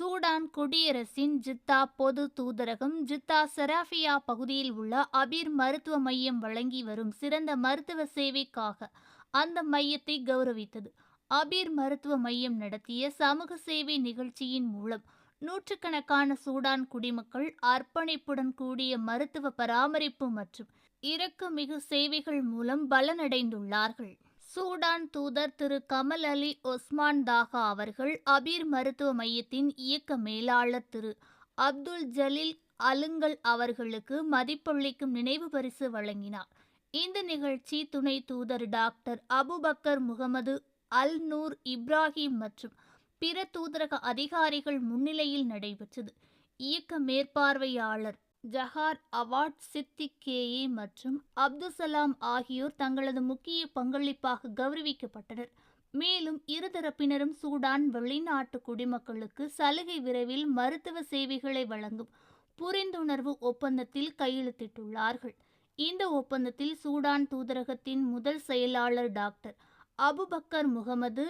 Sudan குடியரசின் ஜித்தா பொது தூதரகம் ஜித்தா செராஃபியா பகுதியில் உள்ள அபீர் மருத்துவ மையம் வழங்கி வரும் சிறந்த மருத்துவ சேவைக்காக அந்த மையத்தை கௌரவித்தது. அபீர் மருத்துவ மையம் நடத்திய சமூக சேவை நிகழ்ச்சியின் மூலம் நூற்றுக்கணக்கான சூடான் குடிமக்கள் அர்ப்பணிப்புடன் கூடிய மருத்துவ பராமரிப்பு மற்றும் இரக்கமிகு சேவைகள் மூலம் பலனடைந்துள்ளார்கள். சூடான் தூதர் திரு கமல் அலி ஒஸ்மான் தாகா அவர்கள் அபீர் மருத்துவ மையத்தின் இயக்க மேலாளர் திரு அப்துல் ஜலீல் அலுங்கல் அவர்களுக்கு மதிப்பளிக்கும் நினைவு பரிசு வழங்கினார். இந்த நிகழ்ச்சி துணை தூதர் doctor Abubakar Mohammed Al Noor Ibrahim மற்றும் பிற தூதரக அதிகாரிகள் முன்னிலையில் நடைபெற்றது. இயக்க மேற்பார்வையாளர் ஜஹார் அவாட் சித்திகேயி மற்றும் அப்துசலாம் ஆகியோர் தங்களது முக்கிய பங்களிப்பாக கௌரவிக்கப்பட்டனர். மேலும் இருதரப்பினரும் சூடான் வெளிநாட்டு குடிமக்களுக்கு சலுகை விரைவில் மருத்துவ சேவைகளை வழங்கும் புரிந்துணர்வு ஒப்பந்தத்தில் கையெழுத்திட்டுள்ளார்கள். இந்த ஒப்பந்தத்தில் சூடான் தூதரகத்தின் முதல் செயலாளர் doctor Abubakar Mohammed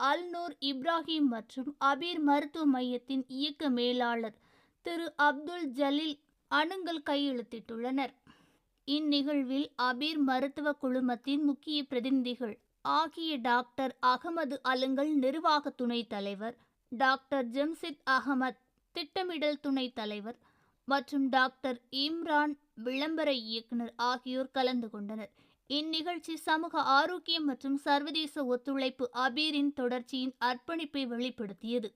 Alnoor Ibrahim மற்றும் அபீர் மருத்துவ மையத்தின் இயக்க மேலாளர் திரு அப்துல் ஜலீல் அணுங்கள் கையெழுத்திட்டுள்ளனர். இந்நிகழ்வில் அபீர் மருத்துவ குழுமத்தின் முக்கிய பிரதிநிதிகள் ஆகிய டாக்டர் அகமது அலுங்கல் நிர்வாக துணைத் தலைவர் டாக்டர் ஜம்சித் அகமத் திட்டமிடல் துணைத் தலைவர் மற்றும் டாக்டர் இம்ரான் விளம்பர இயக்குனர் ஆகியோர் கலந்து கொண்டனர். இந்நிகழ்ச்சி சமூக ஆரோக்கியம் மற்றும் சர்வதேச ஒத்துழைப்பு அபீரின் தொடர்ச்சியின் அர்ப்பணிப்பை வெளிப்படுத்தியது.